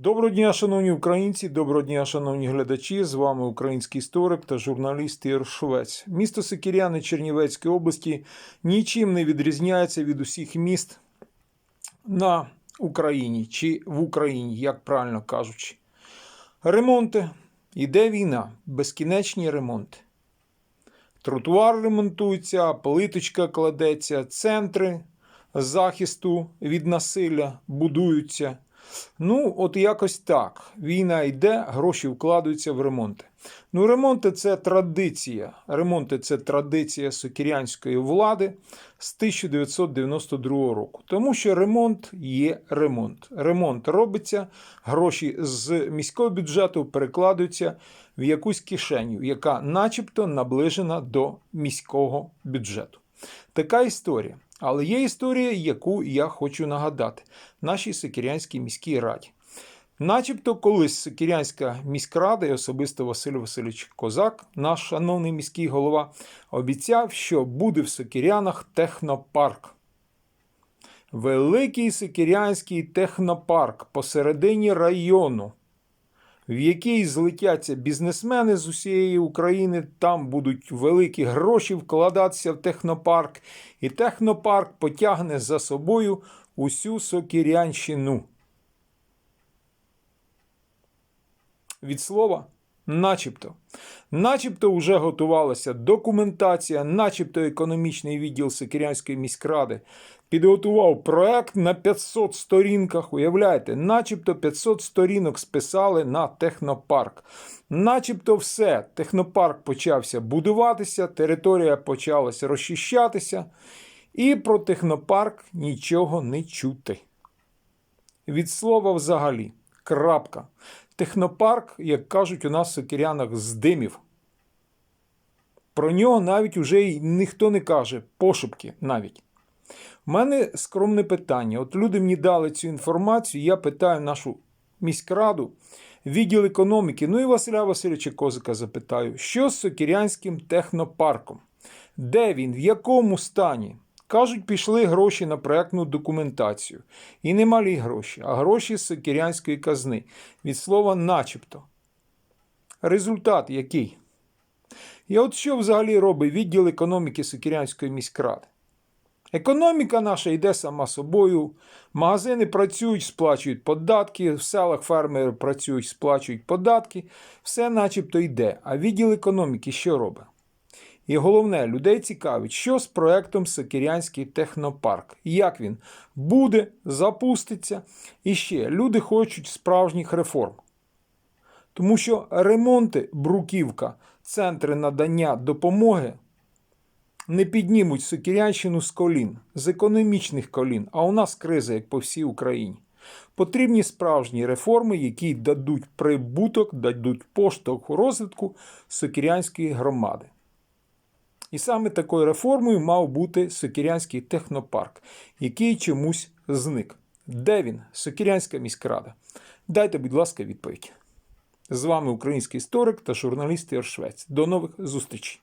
Доброго дня, шановні українці, доброго дня, шановні глядачі. З вами український історик та журналіст Ігор Швець. Місто Сокіряни Чернівецької області нічим не відрізняється від усіх міст на Україні чи в Україні, як правильно кажучи. Ремонти. Іде війна, безкінечні ремонти. Тротуар ремонтується, плиточка кладеться, центри захисту від насилля будуються. Ну, от якось так. Війна йде, гроші вкладаються в ремонти. Ну, ремонти це традиція. Ремонти це традиція сокірянської влади з 1992 року. Тому що ремонт є ремонт. Ремонт робиться, гроші з міського бюджету перекладаються в якусь кишеню, яка начебто наближена до міського бюджету. Така історія. Але є історія, яку я хочу нагадати нашій Сокірянській міській раді. Начебто, колись Сокірянська міськрада і особисто Василь Васильович Козак, наш шановний міський голова, обіцяв, що буде в Сокірянах технопарк. Великий Сокірянський технопарк посередині району, в який злетяться бізнесмени з усієї України, там будуть великі гроші вкладатися в технопарк, і технопарк потягне за собою усю Сокірянщину. Від слова начебто. Начебто вже готувалася документація, начебто економічний відділ Сокірянської міськради підготував проект на 500 сторінках. Уявляєте, начебто 500 сторінок списали на технопарк. Начебто все. Технопарк почався будуватися, територія почалася розчищатися, і про технопарк нічого не чути. Від слова взагалі. Крапка. Технопарк, як кажуть у нас в Сокирянах, здимів. Про нього навіть уже й ніхто не каже, пошепки навіть. У мене скромне питання. От люди мені дали цю інформацію, я питаю нашу міськраду, відділ економіки, ну і Василя Васильовича Козика запитаю, що з Сокірянським технопарком? Де він, в якому стані? Кажуть, пішли гроші на проектну документацію. І не малі гроші, а гроші з Сокірянської казни. Від слова начебто. Результат який? І от що взагалі робить відділ економіки Сокірянської міськради? Економіка наша йде сама собою, магазини працюють, сплачують податки, в селах фермери працюють, сплачують податки, все начебто йде. А відділ економіки що робить? І головне, людей цікавить, що з проектом Сокірянський технопарк, як він буде, запуститься. І ще люди хочуть справжніх реформ. Тому що ремонти, бруківка, центри надання допомоги не піднімуть Сокірянщину з колін, з економічних колін, а у нас криза, як по всій Україні. Потрібні справжні реформи, які дадуть прибуток, дадуть поштовх розвитку Сокірянської громади. І саме такою реформою мав бути Сокірянський технопарк, який чомусь зник. Де він? Сокірянська міськрада. Дайте, будь ласка, відповідь. З вами український історик та журналіст Ігор До нових зустрічей!